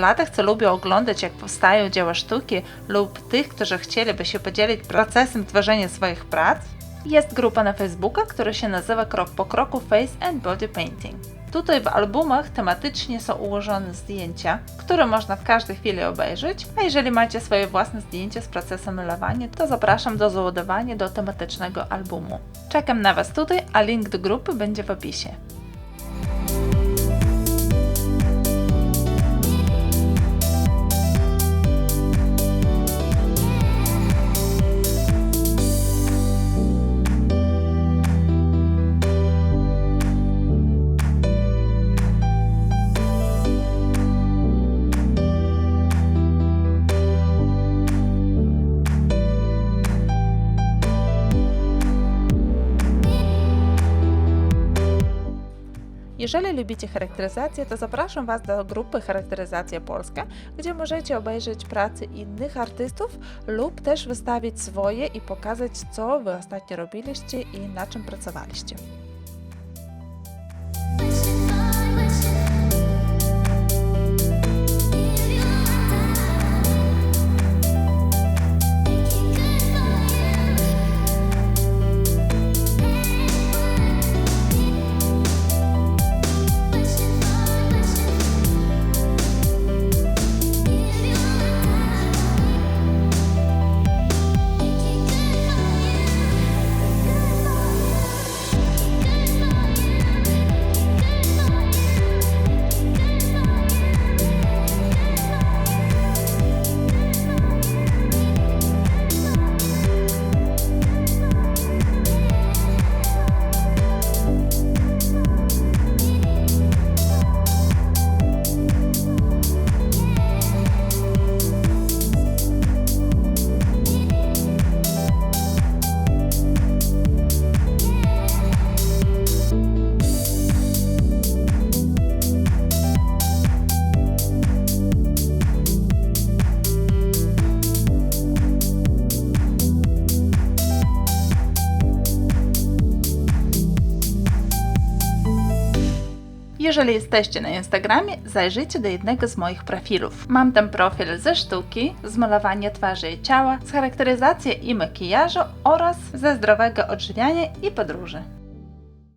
Dla tych, co lubią oglądać, jak powstają dzieła sztuki, lub tych, którzy chcieliby się podzielić procesem tworzenia swoich prac, jest grupa na Facebooka, która się nazywa Krok po kroku Face and Body Painting. Tutaj w albumach tematycznie są ułożone zdjęcia, które można w każdej chwili obejrzeć, a jeżeli macie swoje własne zdjęcia z procesem malowania, to zapraszam do załadowania do tematycznego albumu. Czekam na Was tutaj, a link do grupy będzie w opisie. Jeżeli lubicie charakteryzację, to zapraszam Was do grupy Charakteryzacja Polska, gdzie możecie obejrzeć prace innych artystów lub też wystawić swoje i pokazać, co Wy ostatnio robiliście i na czym pracowaliście. Jeżeli jesteście na Instagramie, zajrzyjcie do jednego z moich profilów. Mam tam profil ze sztuki, z malowania twarzy i ciała, z charakteryzacji i makijażu oraz ze zdrowego odżywiania i podróży.